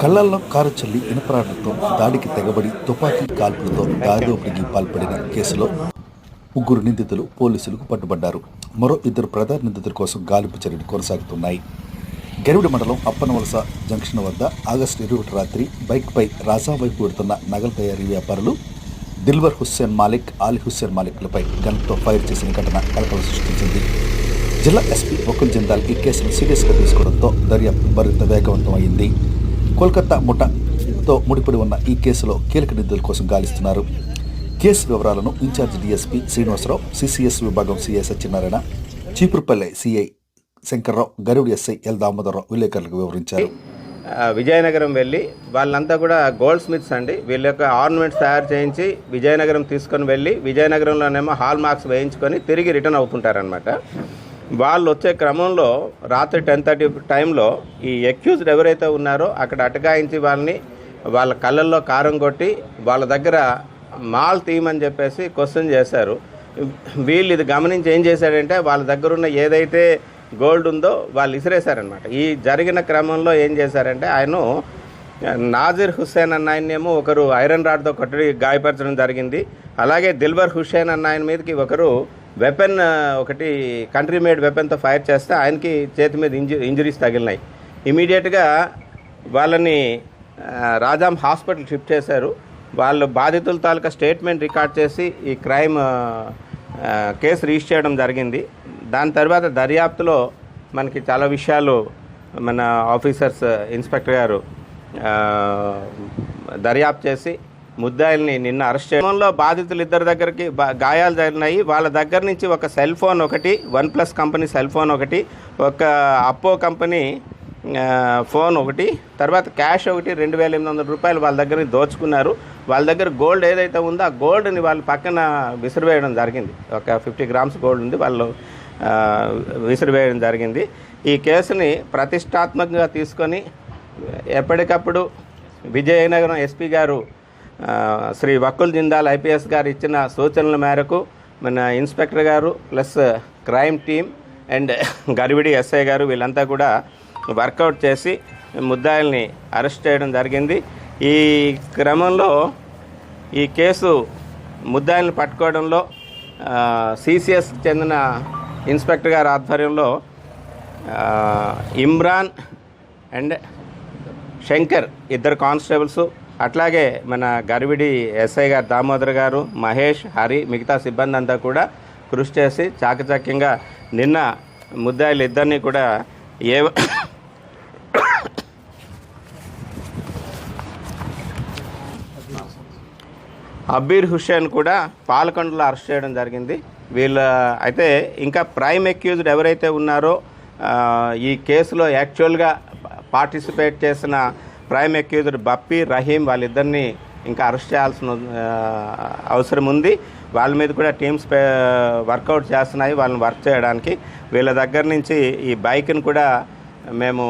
కళ్ళల్లో కారు చల్లి ఇనపరాటంతో దాడికి తెగబడి తుపాకీ కాల్పులతో దారిదోపిడికి పాల్పడిన కేసులో ముగ్గురు నిందితులు పోలీసులకు పట్టుబడ్డారు. మరో ఇద్దరు ప్రధాన నిందితుల కోసం గాలింపు చర్యలు కొనసాగుతున్నాయి. గరివిడి మండలం అప్పనవలస జంక్షన్ వద్ద ఆగస్టు ఇరవై ఒకటి రాత్రి బైక్పై రాజా వైపు వెడుతున్న నగల తయారీ వ్యాపారులు దిల్వర్ హుస్సేన్ మాలిక్ ఆలి హుస్సేన్ మాలిక్లపై గన్తో ఫైర్ చేసిన ఘటన కలకలం సృష్టించింది. జిల్లా ఎస్పీ వకుల్ జిందాల్ ఈ కేసును సీరియస్గా తీసుకోవడంతో దర్యాప్తు మరింత వేగవంతం అయింది కోల్కతా ముఠాతో ముడిపడి ఉన్న ఈ కేసులో కీలక నిధుల కోసం గాలిస్తున్నారు. కేసు వివరాలను ఇన్ఛార్జ్ డీఎస్పీ శ్రీనివాసరావు సిసిఎస్ విభాగం సిఐ సత్యనారాయణ చీపురుపల్లె సిఐ శంకర్రావు గరుడు ఎస్ఐ ఎల్ దామోదరరావు విలేకరులకు వివరించారు. విజయనగరం వెళ్ళి వాళ్ళంతా కూడా గోల్డ్ స్మిత్స్ అండి. వీళ్ళ యొక్క ఆర్నమెంట్స్ తయారు చేయించి విజయనగరం తీసుకొని వెళ్ళి విజయనగరంలోనేమో హాల్ మార్క్స్ వేయించుకొని తిరిగి రిటర్న్ అవుతుంటారనమాట వాళ్ళు వచ్చే క్రమంలో రాత్రి టెన్ థర్టీ టైంలో ఈ ఎక్యూజ్డ్ ఎవరైతే ఉన్నారో అక్కడ అటకాయించి వాళ్ళని వాళ్ళ కళ్ళల్లో కారం కొట్టి వాళ్ళ దగ్గర మాల్ తీయమని చెప్పేసి క్వశ్చన్ చేశారు. వీళ్ళు ఇది గమనించి ఏం చేశాడంటే వాళ్ళ దగ్గర ఉన్న ఏదైతే గోల్డ్ ఉందో వాళ్ళు ఇసిరేశారనమాట ఈ జరిగిన క్రమంలో ఏం చేశారంటే ఆయన నాజిర్ హుస్సేన్ అన్న ఆయన్నేమో ఒకరు ఐరన్ రాడ్తో కొట్టి గాయపరచడం జరిగింది. అలాగే దిల్బర్ హుస్సేన్ అన్న ఆయన మీదకి ఒకరు వెపన్ ఒకటి కంట్రీ మేడ్ వెపన్తో ఫైర్ చేస్తే ఆయనకి చేతి మీద ఇంజు ఇంజరీస్ తగిలినాయి. ఇమీడియట్గా వాళ్ళని రాజాం హాస్పిటల్ షిఫ్ట్ చేశారు. వాళ్ళు బాధితుల తాలూకా స్టేట్మెంట్ రికార్డ్ చేసి ఈ క్రైమ్ కేసు రిజిస్టర్ చేయడం జరిగింది. దాని తర్వాత దర్యాప్తులో మనకి చాలా విషయాలు మన ఆఫీసర్స్ ఇన్స్పెక్టర్ గారు దర్యాప్తు చేసి ముద్దాయిల్ని నిన్న అరెస్ట్ చేయడంలో బాధితులు ఇద్దరి దగ్గరికి బా- గాయాలు జరిగినాయి. వాళ్ళ దగ్గర నుంచి ఒక సెల్ ఫోన్ ఒకటి one plus company cell phone ఒకటి ఒక అప్పో కంపెనీ ఫోన్ ఒకటి తర్వాత క్యాష్ ఒకటి రెండు వేల ఎనిమిది వందల రూపాయలు వాళ్ళ దగ్గర దోచుకున్నారు. వాళ్ళ దగ్గర గోల్డ్ ఏదైతే ఉందో ఆ గోల్డ్ని వాళ్ళు పక్కన విసిరివేయడం జరిగింది. ఒక ఫిఫ్టీ గ్రామ్స్ గోల్డ్ ఉంది వాళ్ళు విసిరివేయడం జరిగింది. ఈ కేసుని ప్రతిష్టాత్మకంగా తీసుకొని ఎప్పటికప్పుడు విజయనగరం ఎస్పీ గారు శ్రీ వకుల్ జిందాల్ ఐపీఎస్ గారు ఇచ్చిన సూచనల మేరకు మన ఇన్స్పెక్టర్ గారు plus crime team and Garividi SI గారు వీళ్ళంతా కూడా వర్కౌట్ చేసి ముద్దాయిల్ని అరెస్ట్ చేయడం జరిగింది. ఈ క్రమంలో ఈ కేసు ముద్దాయిల్ని పట్టుకోవడంలో సిసిఎస్ చెందిన ఇన్స్పెక్టర్ గారి ఆధ్వర్యంలో ఇమ్రాన్ అండ్ శంకర్ ఇద్దరు కానిస్టేబుల్స్ అట్లాగే మన గర్విడి ఎస్ఐ గారు దామోదర్ గారు మహేష్ హరి మిగతా సిబ్బంది అంతా కూడా కృషి చేసి చాకచక్యంగా నిన్న ముద్దాయిలు ఇద్దరిని కూడా ఏ అబ్బీర్ హుస్సేన్ కూడా పాలకొండలో అరెస్ట్ చేయడం జరిగింది. వీళ్ళ అయితే ఇంకా ప్రైమ్ అక్యూజ్డ్ ఎవరైతే ఉన్నారో ఈ కేసులో యాక్చువల్గా పార్టిసిపేట్ చేసిన ప్రైమ్ అక్యూజ్డ్ బప్పి రహీం వాళ్ళిద్దరిని ఇంకా అరెస్ట్ చేయాల్సిన అవసరం ఉంది. వాళ్ళ మీద కూడా టీమ్స్ వర్కౌట్ చేస్తున్నాయి వాళ్ళని వర్క్ చేయడానికి. వీళ్ళ దగ్గర నుంచి ఈ బైక్ని కూడా మేము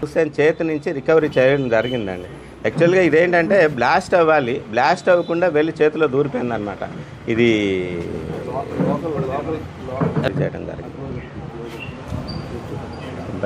హుస్సేన్ చేతి నుంచి రికవరీ చేయడం జరిగిందండి. యాక్చువల్గా ఇదేంటంటే బ్లాస్ట్ అవ్వాలి. బ్లాస్ట్ అవ్వకుండా వెళ్ళి చేతిలో దూరిపోయింది అనమాట ఇది చేయడం జరిగింది.